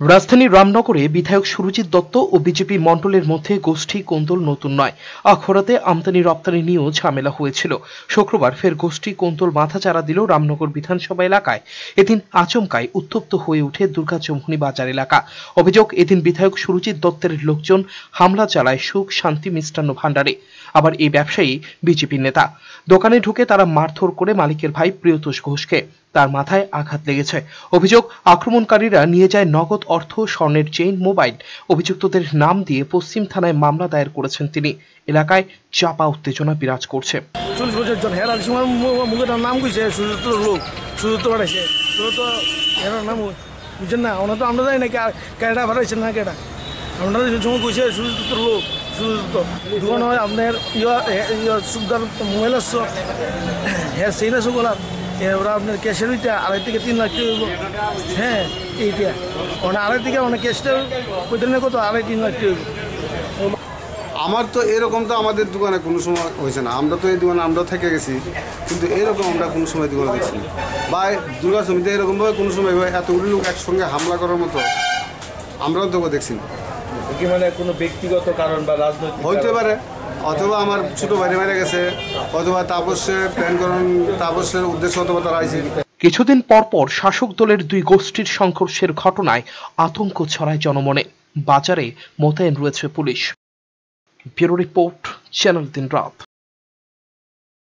রাজধানীর রামনগরে বিধায়ক সুরজিৎ দত্ত ও বিজেপি মণ্ডলের মধ্যে গোষ্ঠী কোন্দল নতুন নয়। আখড়াতে আমদানি, রপ্তানি নিয়েও ঝামেলা হয়েছিল। শুক্রবার ফের গোষ্ঠী কোন্দল মাথাচাড়া দিল রামনগর বিধানসভা এলাকায়। এদিন আচমকায় উত্তপ্ত হয়ে ওঠে দুর্গাচৌমুহনী বাজার এলাকা। অভিযোগ, এদিন বিধায়ক সুরজিৎ দত্তের লোকজন হামলা চালায় সুখ, শান্তি, মিষ্টান্ন ভাণ্ডারে। আবার এই ব্যবসায়ী বিজেপির নেতা। দোকানে ঢুকে তারা মারধর করে মালিকের ভাই প্রিয়তোষ ঘোষকে। তার মাথায় আঘাত লেগেছে। অভিযোগ, আক্রমণকারীরা নিয়ে যায় নগদ অর্থ স্বর্ণের চেইন মোবাইল। অভিযুক্তদের নাম দিয়ে পশ্চিম থানায় মামলা দায়ের করেছেন তিনি। এলাকায় চাপা উত্তেজনা বিরাজ করছে। চল্লিশ নাম সুযুক্ত সুযুক্ত না? তো আমরা জানি না না আপনার ইয়া হ্যাঁ সেই না এবার আপনার ক্যাশের ওইটা আড়াই থেকে তিন লাখ টাকা হ্যাঁ এইটা। মানে আড়াই থেকে মানে ক্যাশটা না কত? আড়াই তিন লাখ টাকা আমার তো এরকম তো আমাদের দোকানে কোনো সময় হয়েছে না। আমরা তো এই দোকানে আমরা থেকে গেছি কিন্তু এরকম আমরা কোনো সময় দোকানে দেখছি বা দুর্গা সমিতি এরকমভাবে কোনো সময় এভাবে এতগুলো লোক একসঙ্গে হামলা করার মতো আমরাও তো দেখছি না। কি মানে কোনো ব্যক্তিগত কারণ বা রাজনৈতিক হইতে? পারে। অথবা আমার ছোট বাইরে মারা গেছে, অথবা তাপসের প্ল্যান করুন তাপসের উদ্দেশ্য অথবা তারা আইসি। কিছুদিন পর পর শাসক দলের দুই গোষ্ঠীর সংঘর্ষের ঘটনায় আতঙ্ক ছড়ায় জনমনে। বাজারে মোতায়েন রয়েছে পুলিশ। ব্যুরো রিপোর্ট, চ্যানেল দিন রাত।